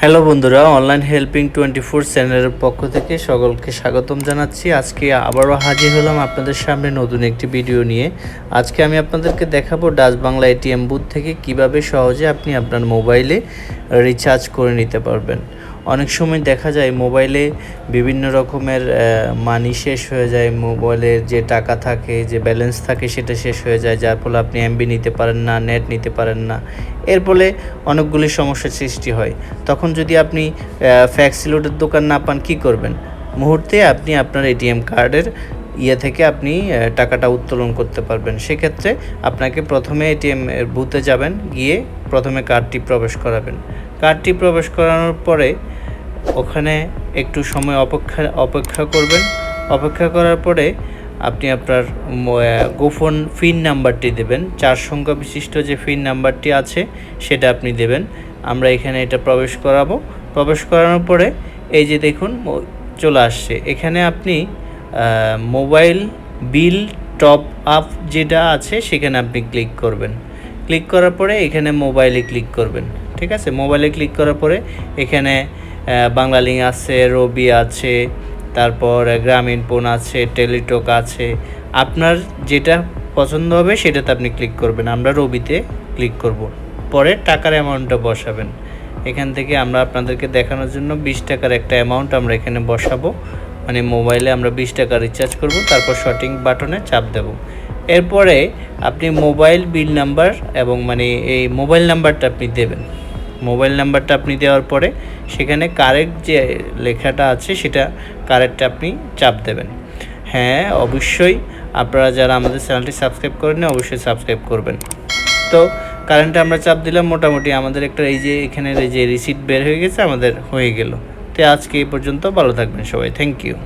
Hello বন্ধুরা online helping twenty four চ্যানেলের পক্ষ থেকে সকলকে স্বাগতম জানাচ্ছি। আজকে আবারও হাজির হলাম আপনাদের সামনে নতুন একটি ভিডিও নিয়ে। আজকে আমি আপনাদেরকে দেখাবো ডাচ বাংলা এটিএম বুথ থেকে কীভাবে সহজে আপনি আপনার মোবাইলে রিচার্জ করে নিতে পারবেন। অনেক সময় দেখা যায় মোবাইলে বিভিন্ন রকমের মানি শেষ হয়ে যায় মোবাইলের যে টাকা থাকে, যে ব্যালেন্স থাকে সেটা শেষ হয়ে যায়, যার ফলে আপনি এমবি নিতে পারেন না নেট নিতে পারেন না। এর ফলে অনেকগুলি সমস্যার সৃষ্টি হয়। তখন যদি আপনি ফ্যাক্সিলোডের দোকান না পান, কী করবেন? মুহূর্তে আপনি আপনার এটিএম কার্ডের ইয়ে থেকে আপনি টাকাটা উত্তোলন করতে পারবেন। সেক্ষেত্রে আপনাকে প্রথমে এটিএম বুথে যাবেন, গিয়ে প্রথমে কার্ডটি প্রবেশ করাবেন। কার্ডটি প্রবেশ করানোর পরে ওখানে একটু সময় অপেক্ষা অপেক্ষা করবেন। অপেক্ষা করার পরে আপনি আপনার গোপন ফিন নাম্বারটি দেবেন। চার সংখ্যা বিশিষ্ট যে ফিন নাম্বারটি আছে, সেটা আপনি দেবেন। আমরা এখানে এটা প্রবেশ করাবো। প্রবেশ করানোর পরে এই যে দেখুন চলে আসছে। এখানে আপনি মোবাইল বিল টপ আপ যেটা আছে, সেখানে আপনি ক্লিক করবেন। ক্লিক করার পরে এখানে মোবাইলে ক্লিক করবেন। ঠিক আছে? মোবাইলে ক্লিক করার পরে এখানে বাংলালিঙ্ক আছে, রবি আছে, তারপর গ্রামীণ ফোন আছে, টেলিটক আছে। আপনার যেটা পছন্দ হবে সেটাতে আপনি ক্লিক করবেন। আমরা রবিতে ক্লিক করব। পরে টাকার অ্যামাউন্টটা বসাবেন। এখান থেকে আমরা আপনাদেরকে দেখানোর জন্য বিশ টাকার একটা অ্যামাউন্ট আমরা এখানে বসাবো। মানে মোবাইলে আমরা বিশ টাকা রিচার্জ করব, তারপর শর্টিং বাটনে চাপ দেব। এরপরে আপনি মোবাইল বিল নাম্বার এবং মানে এই মোবাইল নাম্বারটা আপনি দেবেন। মোবাইল নাম্বারটা আপনি দেওয়ার পরে সেখানে কারেক্ট যে লেখাটা আছে সেটা কারেক্টটা আপনি চাপ দেবেন। হ্যাঁ অবশ্যই আপনারা যারা আমাদের চ্যানেলটি সাবস্ক্রাইব করেন অবশ্যই সাবস্ক্রাইব করবেন। তো কারেন্টটা আমরা চাপ দিলাম, মোটামুটি আমাদের একটা এই যে এখানের এই যে রিসিট বের হয়ে গেছে, আমাদের হয়ে গেল। তো আজকে এই পর্যন্ত ভালো থাকবেন সবাই। Thank you